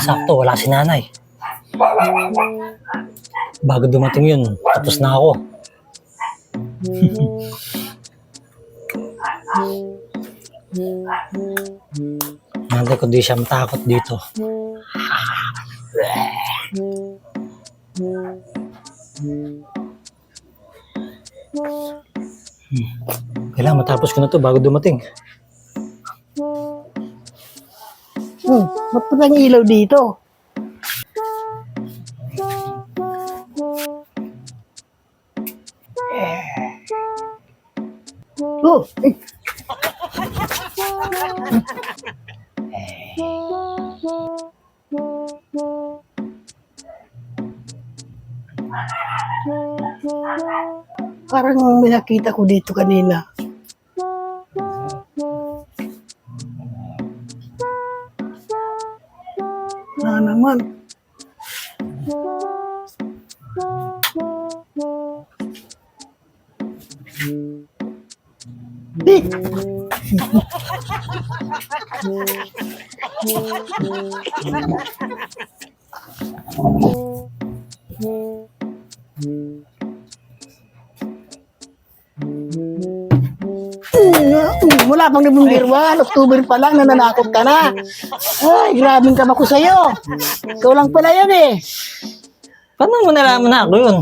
Sakto, wala si nanay. Bago dumating yun, tapos na ako. Nanay ko di siya matakot dito. Hmm. Kailangan matapos ko na to bago dumating. Hmm, ba't pa ilaw dito? Oh, eh. Parang may nakita ko dito kanina. Na naman. Eh! Wala pang nabundirwan. October pa lang, nananakot ka na. Ay, grabing kama ko sa'yo. Ikaw lang pala yan eh. Paano mo nalaman na ako yun?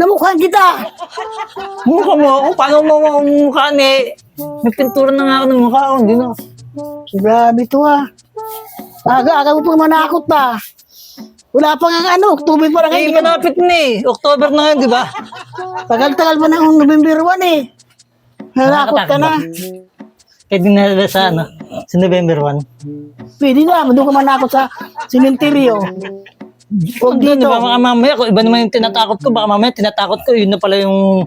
Namukhaan kita. Mukha mo ako, paano mo ang mukha ni... May pintura na nga ako ng mukha ko, hindi na. Grabe to ah. Aga-aga mo pang manakot pa. Wala pa nga ano, October pa lang. Eh, malapit na eh. October na ngayon, di ba? Tagal-tagal pa na ang November 1 eh. Nanakot ka na. Pwede na sa ano, sa November 1. Pwede na, doon ka manakot sa simenteryo. Huwag di dito. ba mga mamaya, kung iba naman yung tinatakot ko, baka mamaya tinatakot ko, yun na pala yung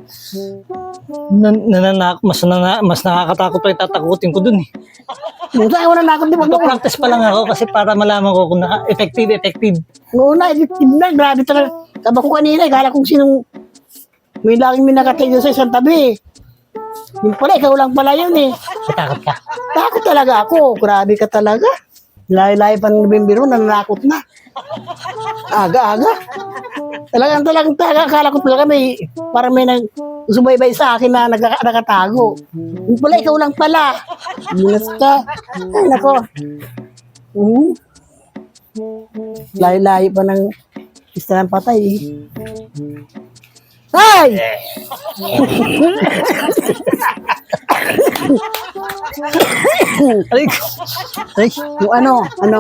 nan, nananak, mas, nana, mas nakakatakot pa yung tatakutin ko dun eh. Saan mo nanakot, di ba? Practice pa lang ako kasi para malaman ko kung naka, effective, effective. Noon na, effective na, grabe talaga. Kaba ko kanina, kala kong sinong may laging may nakatayo sa isang tabi. Yung pala, ikaw lang pala yun eh. Matakot ka. Takot talaga ako. Grabe ka talaga. Lahi-lahi pa ng 1, nananakot na. Aga-aga. Talagang talagang taga, akala ko talaga may, parang may nag, sumaybay sa akin na nag, nakatago. Yung pala, ikaw lang pala. Binas ka. Ay, nako. Mhm. Lahi-lahi pa ng isa ng patay. eh. Ay! Aray ko. Aray. Yung ano, ano,